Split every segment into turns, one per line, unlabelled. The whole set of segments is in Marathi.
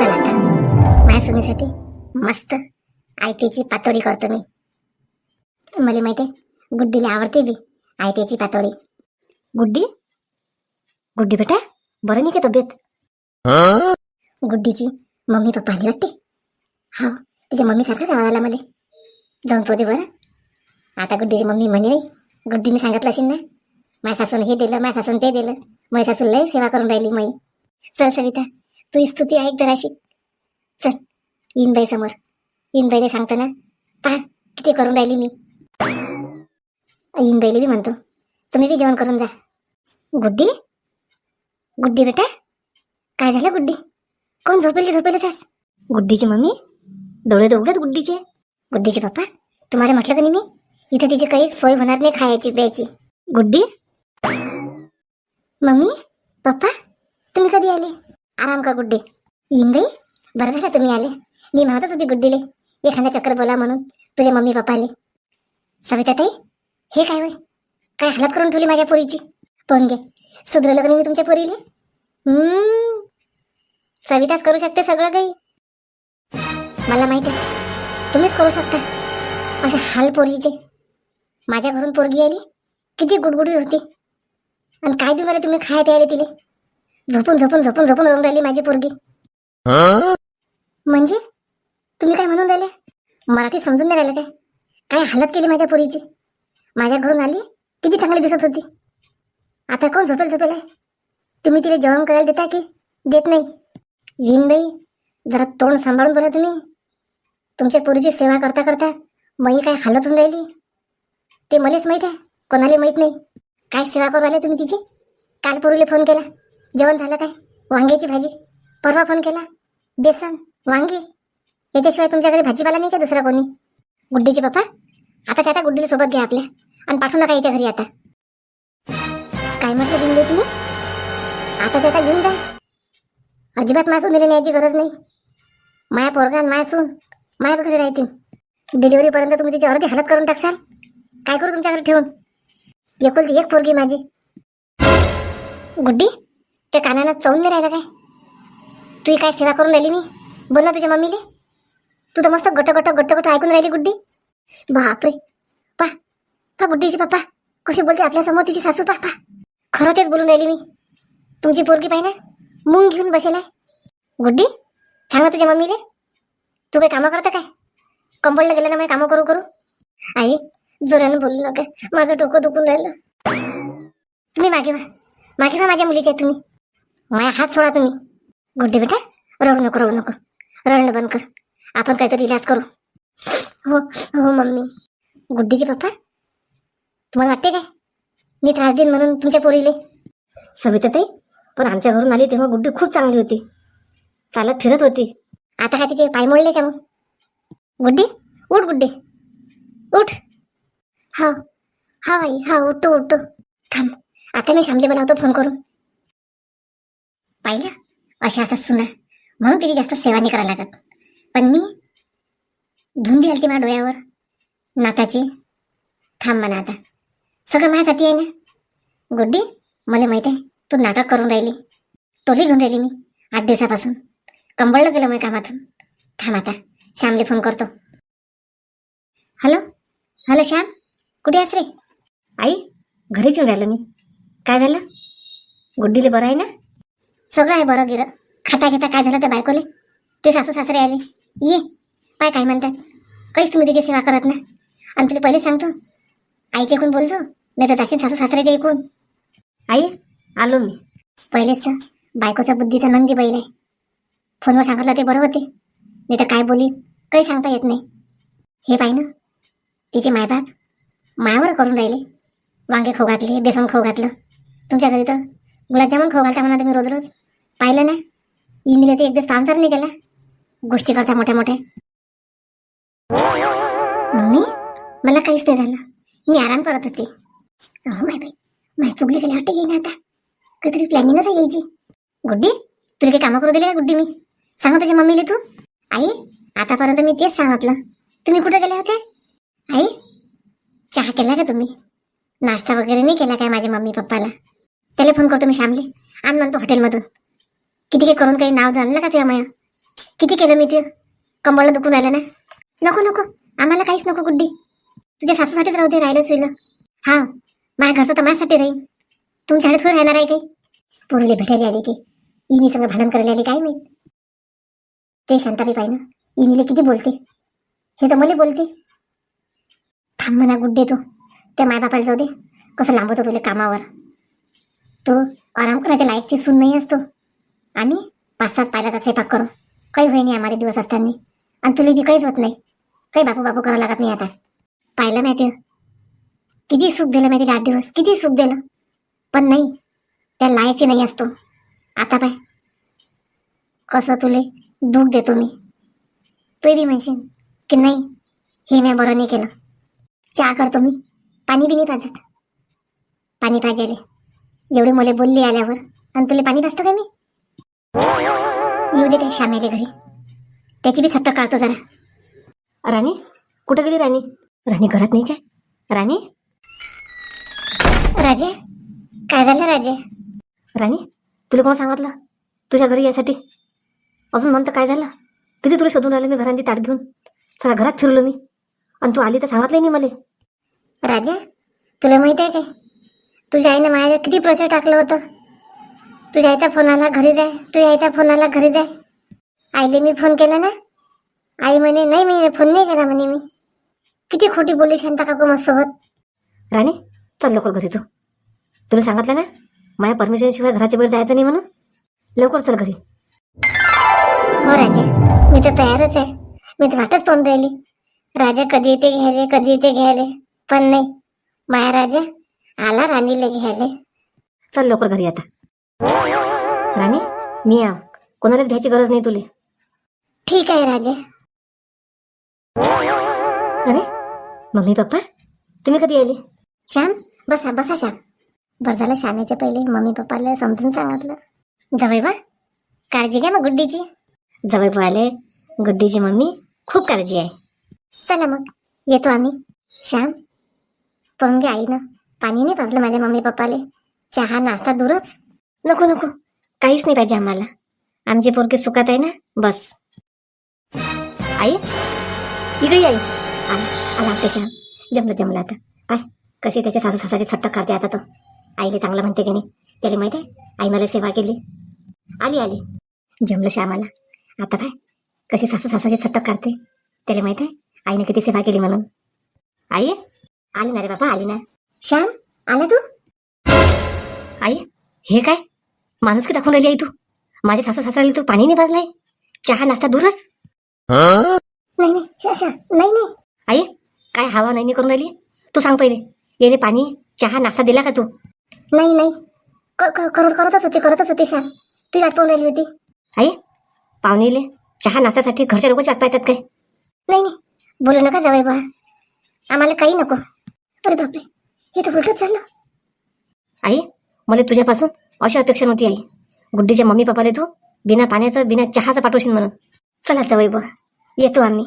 चला आता माझ्या सुनीसाठी मस्त आयतीची पातोडी करतो मी. मला माहिती आहे गुड्डीला आवडते बी आयतीची पातोडी गुड्डी? गुड्डी बेटा बरं नाही का तब्येत? गुड्डीची मम्मी पप्पा आली वाटते. हा तिच्या मम्मी सारखाच आवाज आला मला. जाऊन पोते बरं. आता गुड्डीची मम्मी म्हणे नाही गुड्डीने सांगितलं असेल ना. माझ्या सासून हे दिलं माझ्या सासून ते दिलं. माझ्या सासून लई सेवा करून राहिली माई. चल सविता तुझी स्तुती ऐक जराशी. चल येईन समोर. इनबाईने सांगताना. सांगतो ना पहा किती करून राहिली मी. येईन बी म्हणतो. तुम्ही बी जेवण करून जा. गुड्डी? गुड्डी बेटा? काय झालं गुड्डी? कोण झोपेल झोपेलच आज? गुड्डीची मम्मी? डोळे तर उघडत गुड्डीचे. गुड्डीचे पप्पा तुम्हाला म्हटलं का नाही मी? इथं तिची काही सोय होणार नाही खायची प्यायची. गुड्डी? मम्मी? पप्पा? तुम्ही कधी आले? आराम का गुड्डे? येईन बाई बरं झालं तुम्ही आले. मी म्हणत होती गुड्डीले एखादा चक्कर बोला म्हणून तुझ्या मम्मी पप्पा आले सविता ताई हे काय होय? काय हालत करून ठेवली माझ्या पोरीची? पण घे. सुधरलं का मी तुमच्या पोरीले? हम्म. सविताच करू शकते सगळं काही. मला माहीत आहे. तुम्हीच करू शकता. असे हाल पोरीचे. माझ्या घरून पोरगी आली. किती गुडगुडी होती. आणि काय देऊन तुम्ही खाय प्यायला तिले? झोपून झोपून झोपून झोपून रडून राहिली माझी पोरगी. म्हणजे? तुम्ही काय म्हणून राहिले? मराठी समजून नाही राहिले काय? काय हालत केली माझ्या पोरीची? माझ्या घरून आली किती चांगली दिसत होती. आता कोण झोपेल झोपेल? आहे तुम्ही तिला जेवण करायला देता की देत नाही? विनबाई जरा तोंड सांभाळून बोला तुम्ही. तुमच्या पोरीची सेवा करता करता मई काय हालत होऊन राहिली? ते मलाच माहीत आहे कोणाला माहीत नाही. काय सेवा करू आले तुम्ही तिची? काल पोरीला फोन केला. जेवण झालं काय? वांग्याची भाजी. परवा फोन केला. बेसन वांगे. याच्याशिवाय तुमच्याकडे भाजीपाला नाही का दुसरा कोणी? गुड्डीचे पप्पा? आताच आता गुड्डीला सोबत घ्या आपल्या. आणि पाठवू नका याच्या घरी आता. काय म्हटलं घेऊन दे तुम्ही? आताच आता घेऊन जा. अजिबात मासून दिली न्यायची गरज नाही. माया पोरगा माया सून. मायाच घरी राहतील. डिलिव्हरीपर्यंत तुम्ही तिची अर्धी हालत करून टाकसाल. काय करू तुमच्या घरी ठेवून? एकुलती एक पोरगी माझी. गुड्डी? त्या कानानं चवून नाही राहिलं काय? तुही काय सेवा करून राहिली मी? बोल ना तुझ्या मम्मीले. तू तर मस्त गट गट गट गट ऐकून राहिली गुड्डी. बापरे. पा. पा गुड्डीची पप्पा. कशी बोलते आपल्यासमोर तिची सासू पा पा. खरं तेच बोलून राहिली मी. तुमची पोरगी पाहिजे ना मूंग घेऊन बसेल आहे. गुड्डी सांग ना तुझ्या मम्मीले. तू काही कामं करता काय? कंपनीला गेलं ना मग कामं करू करू. आई जोरानं बोलू नका. माझं डोकं दुखून राहिलं. तुम्ही मागे वा मागे वा माझ्या मुलीचे तुम्ही. माझ्या हात सोडा तुम्ही. गुड्डे बेटा रडू नको रडू नको. रडणं बंद कर. आपण काहीतरी इलाज करू. हो हो मम्मी. गुड्डीचे पप्पा तुम्हाला वाटते काय? मी त्रास देईन म्हणून तुमच्या पोरीले. सविता ताई पण आमच्या घरून आली तेव्हा गुड्डी खूप चांगली होती. चालत फिरत होती. आता काय तिचे पाय मोडले का मग? गुड्डी उठ गुड्डी. उठ. हा. हा बाई हा उठतो उठतो थांब. आता मी शामले बनवतो फोन करून. पाहिलं? अशा असं सुना. म्हणून तिची जास्त सेवा नाही करायला लागत. पण मी धुंदी आलती माझ्या डोळ्यावर. नाताची. थांब म्हणा आता. सगळं माझ्यासाठी आहे ना? गुड्डी मला माहीत आहे तू नाटक करून राहिली. टोली घेऊन राहिली मी आठ दिवसापासून. कंबळलं गेलं माझ्या कामातून. थांब आता श्यामले फोन करतो. हॅलो? हॅलो श्याम? कुठे आहेस रे? आई घरीच येऊन राहिलो मी. काय झालं? गुड्डीले बरं आहे ना? सगळं आहे बरं गिरं. खाता घेता काय झालं त्या बायकोले? ते सासू सासरे आले. ये पाय काय म्हणतात? काहीच तुम्ही तिची सेवा करत ना. आणि तुला पहिले सांगतो. आईच्या ऐकून बोलतो. नाही तर जाशील सासू सासऱ्याच्या ऐकून. आई आलो मी. पहिलेच बायकोचा बुद्धीचा नंदी बैल आहे. फोनवर सांगितलं ते बरं होते. नाही तर काय बोली? काही सांगता येत नाही. हे पाय ना तिचे मायबाप मायावर करून राहिले. वांगे खाऊ घातले बेसन खाऊ घातलं. तुमच्या घरी तर गुलाबजामुन खाऊ घालता म्हणा तुम्ही रोज रोज. पाहिलं ना इंदिरा ते एकदा आन्सर नाही केला गोष्टी करता मोठ्या मोठ्या. मम्मी मला काहीच नाही झालं. मी आराम करत होते. हो माय बाई माय चुकली गेल्या वाटते येईन आता. काहीतरी प्लॅनिंगच आहे यायची. गुड्डी तुला काही कामं करू दिले का गुड्डी मी? सांगा तुझ्या मम्मीले तू. आई आतापर्यंत मी तेच सांगितलं. तुम्ही कुठे गेले होते आई चहा केला का तुम्ही? नाश्ता वगैरे नाही केला काय माझ्या मम्मी पप्पाला? त्याला फोन करतो मी श्यामले आण म्हणतो हॉटेलमधून किती काही करून काही नाव जाणलं का तुझ्या माया? किती केलं मी ते? कंबळला दुखून आलं ना नको नको. आम्हाला काहीच नको गुड्डी. तुझ्या सासूसाठीच राहू दे राहिलं सुईलं हा माझ्या घरचं तर माझ्यासाठी राहील. तुमच्याकडे थोडं राहणार आहे काही पोरीले भेटायला आली की? इनी संग भांडण करायला आली काय माहीत? ते शांताबाई पाहिजे इनीले किती बोलते? हे तर मला बोलते. थांब म्हणा गुड्डे तू. त्या मायबापाला जाऊ दे. कसं लांबवतो तुला कामावर. तो आराम करायच्या लायकची सून नाही असतो. आम्ही पाच सात पाहिला स्वयंपाक करू. काही होई नाही आम्हाला दिवस असताना. आणि तुला बी काहीच होत नाही. काही बापू बापू करावं लागत नाही आता. पाहिलं माहिती? किती सुख दिलं माहिती आठ दिवस? किती सुख दिलं? पण नाही त्या लायची नाही असतो. आता पाय. कसं तुले दुःख देतो मी. तू बी म्हणशील की नाही हे मी बरं नाही केलं. चहा करतो मी. पाणी बी नाही पाजत. पाणी पाहिजे जेवढे मुले बोलली आल्यावर. आणि तुला पाणी पाजतो का मी? येऊ दे त्या श्यामेले घरी. त्याची बी सट्ट काढतो जरा.
राणी कुठं गेली राणी? राणी घरात नाही काय? राणी?
राजे काय झालं राजे?
राणी तुला कोण सांगितलं? तुझ्या घरी यासाठी. अजून म्हणतं काय झालं? किती तुला शोधून आलं मी घरांची ताट घेऊन? चला घरात फिरलो मी. आणि तू आली तर सांगितलं नाही मला.
राजे तुला माहीत आहे काय? तुझ्या आईने माझ्या किती प्रेशर टाकलं होतं? तुझ्या आईचा फोन आला घरी जाय. तुझ्या आईचा फोन आला घरी जाय. आईले मी फोन केला ना. आई म्हणे नाही मी फोन नाही केला म्हणे मी. किती खोटी बोलली शांता काकू माझ्यासोबत.
राणी चल लवकर घरी तू. तुला सांगितलं ना माझ्या परमिशन शिवाय घराच्या बाहेर जायचं नाही म्हणून. लवकर चल घरी.
हो राजे. मी तर तयारच आहे. मी तर वाटच पाहून राहिली. राजा कधी येते घ्यायले कधी येते घ्यायले. पण नाही. माया राजा आला राणीले घ्यायले.
चल लवकर घरी आता. राणी मी आ कोणालाच घ्यायची गरज नाही तुले.
ठीक आहे राजे.
अरे मम्मी पप्पा तुम्ही कधी आले?
श्याम बसा बसा श्याम. बरं झालं श्यामेच्या पहिले मम्मी पप्पाला समजून सांगितलं. जवळ बा काळजी घ्या मग गुड्डीची.
जवळ पळाले. गुड्डीची मम्मी खूप काळजी आहे.
चला मग येतो आम्ही. श्याम पाहून घे आई ना पाणी नाही पाजलं माझ्या मम्मी पप्पाले. चहा नाश्ता दूरच.
नको नको. काहीच नाही पाहिजे आम्हाला. आमचे पोरके सुखात आहे ना? बस. आई? इकडे आई. आला आला आपल्या श्याम जमलं जमलं आता. काय कशी त्याच्या सासू सासाचे छट्टक करते आता तो. आईले चांगलं म्हणते की नाही? त्याला माहिती आहे? आई मला सेवा केली. आली आली. जमलं श्यामाला. आता काय कशी सासू सासाचे छट्टक करते? त्याला माहिती आहे? आईने किती सेवा केली म्हणून. आई? आली ना रे बाबा आली ना.
श्याम आला तू?
आई हे काय? माणूस की दाखवून राहिली आई तू. माझ्या सासू सासऱ्याला तू पाणी नाही भाजलाय? चहा नाश्ता दूरच?
नाही नाही नाही नाही.
आई काय हवा नाही करून राहिली? तू सांग पहिले. येले पाणी चहा नाश्ता दिला का तू?
नाही नाही. क- क- करत करतच होती करतच होती श्याम. तू वाट पाहून राहिली होती.
आई पाहुणेले चहा नाश्त्यासाठी घरच्या लोक चाट पाहतात काय?
नाही नाही. बोलू नका जावई बा आम्हाला काही नको. अरे बापरे. हे तर उलटच झालं.
आई मला तुझ्यापासून अशी अपेक्षा नव्हती आई. गुड्डीच्या मम्मी पप्पाला तू बिना पाण्याचं बिना चहाचं पाठवशील म्हणून. चला आता वैभव येतो आम्ही.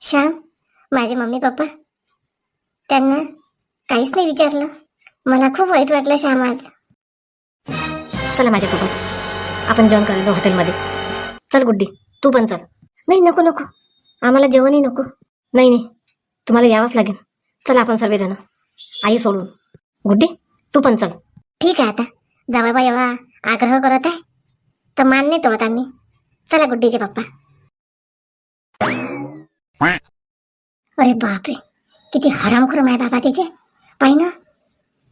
श्याम माझे मम्मी पप्पा त्यांना काहीच नाही विचारलं. मला खूप वाईट वाटलं श्याम आज.
चला माझ्यासोबत. आपण जेवण करायचं हॉटेलमध्ये. चल गुड्डी तू पण चल. नाही नको नको. आम्हाला जेवणही नको. नाही नाही. तुम्हाला यावंच लागेल. चला आपण सर्वजण. आई सोडून. गुड्डी तू पण चल.
ठीक आहे आता. जावाबा एवढा आग्रह करत आहे. तर मान नाही तोडत आम्ही चला गुड्डीचे पप्पा. अरे बापरे. किती हरामखोर माय बाबा तिचे. पाहि ना.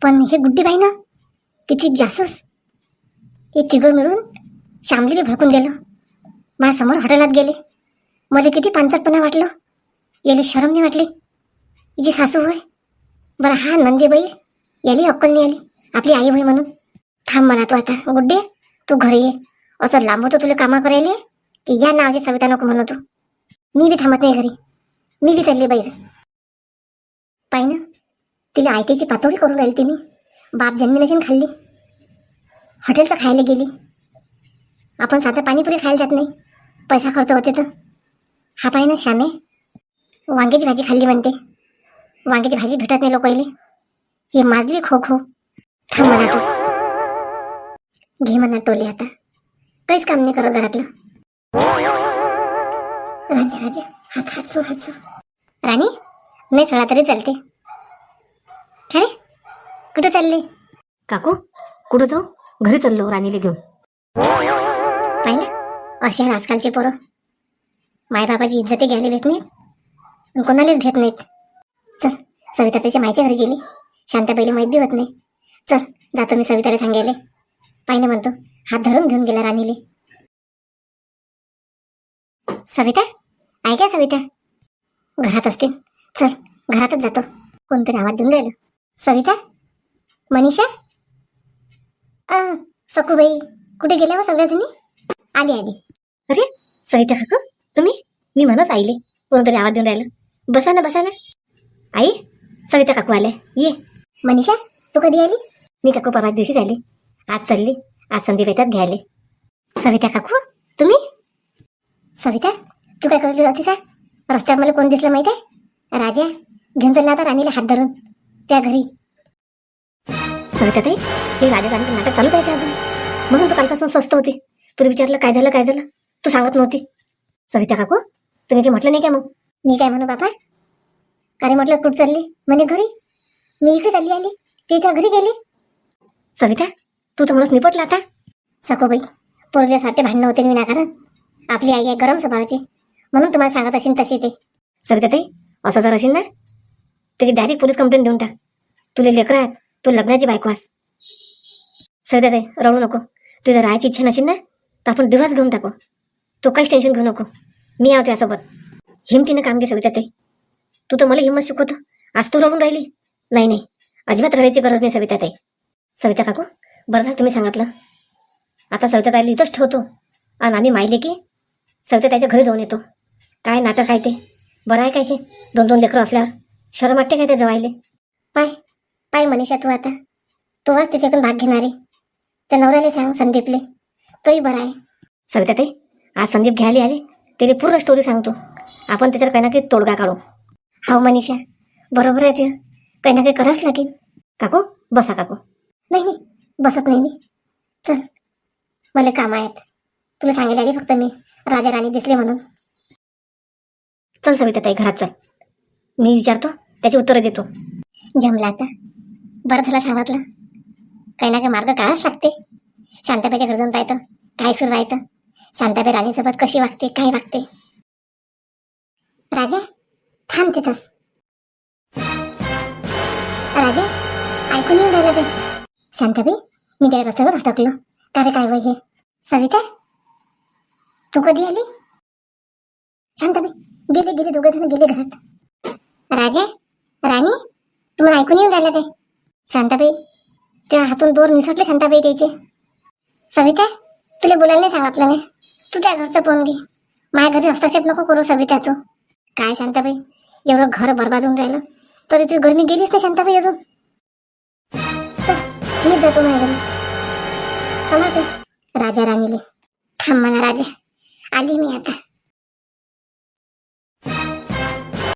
पण हे गुड्डी पाहि ना. किती जासूस. हे तिघं मिळून श्यामली बी भडकून दिलं माझ्यासमोर हॉटेलात गेले. मला किती पांचटपणा वाटलं. याला शरम नाही वाटली. हिची सासू होय. बरं हा नंदी बैल याली अक्कल नाही आली. आपली आई होय म्हणून. थांब म्हणा तू आता. गुड्डे तू घरी ये. असं लांबवतो तुला कामा करायले? की या नावाची सविता नको म्हणू तू. मी बी थांबत नाही घरी. मी बी चालली बाहेर. पाय ना. तिला आयतीची पातोडी करून राहिली तिने बाप जन्मी खाल्ली. खाल्ली तर खायला गेली. आपण साधं पाणीपुरी खायला जात नाही. पैसा खर्च होते तर. हा पाय ना श्यामे. वांग्याची भाजी खाल्ली म्हणते. वांग्याची भाजी भेटत नाही लोक हे माजली खो खो. थांब म्हणा तू. घे म्हणा टोले आता. काहीच काम नाही करत घरातलं. राजा राजा. हात हात सोड हात सोड राणी नाही सोडा तरी चालते. खरे कुठं चालले?
काकू कुठं जाऊ? घरी चाललो राणीला घेऊन.
पाहिलं? असे आजकालचे पोरं. मायबापाची इज्जती घ्यायला भेट नाहीत कोणालाच घेत नाहीत. चल सविता त्याच्या मायच्या घरी गेली. शांताबाईला माहिती होत नाही. चल जातो मी सविताला सांगायला. पाहिलं म्हणतो. हात धरून घेऊन गेला राणीले. सविता? ऐका सविता? घरात असतील चल घरातच जातो. कोणतरी आवाज देऊन राहिलं. सविता? मनीषा? अ, सखूबाई. कुठे गेल्या मग सगळ्या आली आली.
अरे सविता काकू तुम्ही? मी म्हणच आईले. कोणतरी आवाज देऊन राहिलं. बसा ना बसा ना. आई सविता काकू आल्या. ये.
मनीषा तू कधी आली?
मी काकू परवा दिवशीच आली. आज चालली. आज संदीप येतात घ्यायले.
सविता काकू तुम्ही? सविता तू काय करत होती का रस्त्यात मला कोण दिसलं माहीत आहे? राजा. घेऊन चालला आता राणीला हात धरून. त्या घरी.
सविता ताई हे राजा राणीचं नाटक चालूच आहे का अजून? म्हणून तू कालपासून स्वस्त होती. तुला विचारलं काय झालं काय झालं? तू सांगत नव्हती. सविता काकू तुम्ही काही म्हटलं नाही का मग?
मी काय म्हणू बापा? अरे म्हटलं कुठं चालली? म्हणे घरी. मी इकडे चालली आली. तिच्या घरी गेली.
सविता तू तर म्हणून निपटला आता.
सकोबाई पोरल्यासाठी भांडणं होते मी आपली आई आहे गरम स्वभावाची. म्हणून तुम्हाला सांगत असेल तशी ते.
सविता ताई असं जर असेल ना त्याची डायरेक्ट पोलीस कंप्लेंट देऊन टाक. तुले लेकरं आहेत तू लग्नाची बायको आहेस. सविता ताई रडू नको. तुझं राहायची इच्छा नसेल ना तर आपण दिवस घेऊन टाकू. तू काहीच टेन्शन घेऊ नको. मी आहो तुझ्यासोबत. हिमतीनं काम घे सविता ताई. तू तर मला हिंमत शिकवतो. आज तू रडून राहिली. नाही नाही. अजिबात रडायची गरज नाही सविता ताई. सविता काकू बरं झालं तुम्ही सांगितलं. आता सविता ताईला इथंच ठेवतो. आणि आम्ही माहिले की सविता ताईच्या घरी जाऊन येतो. काय नाटक आहे ते? बरं आहे काय हे? दोन दोन लेकरं असल्यावर. शरम वाटते काय ते जवायले
पाय पाय मनीषा तू आता. तो आज त्याच्याकडून भाग घेणारे. त्या नवऱ्याला सांग संदीपले. तोही बरा आहे.
सविता ताई आज संदीप घ्यायला आले. त्याला पूर्ण स्टोरी सांगतो. आपण त्याच्यावर काही ना काही तोडगा काढू.
हो मनीषा बरोबर आहे तुझं काही ना काही करावंच लागेल.
काकू बसा काकू.
नाही नाही. बसत नाही मी. चल मला काम आहेत. तुला सांगितलं आली फक्त मी. राजा राणी दिसले म्हणून.
चल सविता ताई घरात चल. मी विचारतो त्याची उत्तरं देतो.
जमला आता. बरं झालं सांगितलं काही ना काही मार्ग काढाच लागते. शांताबाईच्या घरी पाहतं. काय सुरू राहतं शांताबाई राणीसोबत कशी वागते काय वागते? राजा थांब तिथंच. राजा ऐकून येऊन राहिलं ते. शांताबाई मी त्या रस्त्यावर अटकलो का रे काय वय हे? सविता तू कधी आली? शांताबाई गेले गेले दोघे जण गेले घरात. राजा राणी तुम्हाला ऐकून येऊन राहिलं काय? शांताबाई त्या हातून दोर निसटले शांताबाई द्यायचे. सविता तुला बोलायला नाही सांगितलं मी. तू त्या घरचं फोन घे. माझ्या घरी हस्तक्षेप नको करू सविता तू. काय शांताबाई एवढं घर बरबाद होऊन राहिलं. तरी तू घरी गेलीस नाही शांताबाई अजून? मी जातो माझ्या घरी समजते राजा राणीले थांब म्हणा राजा. आली मी आता.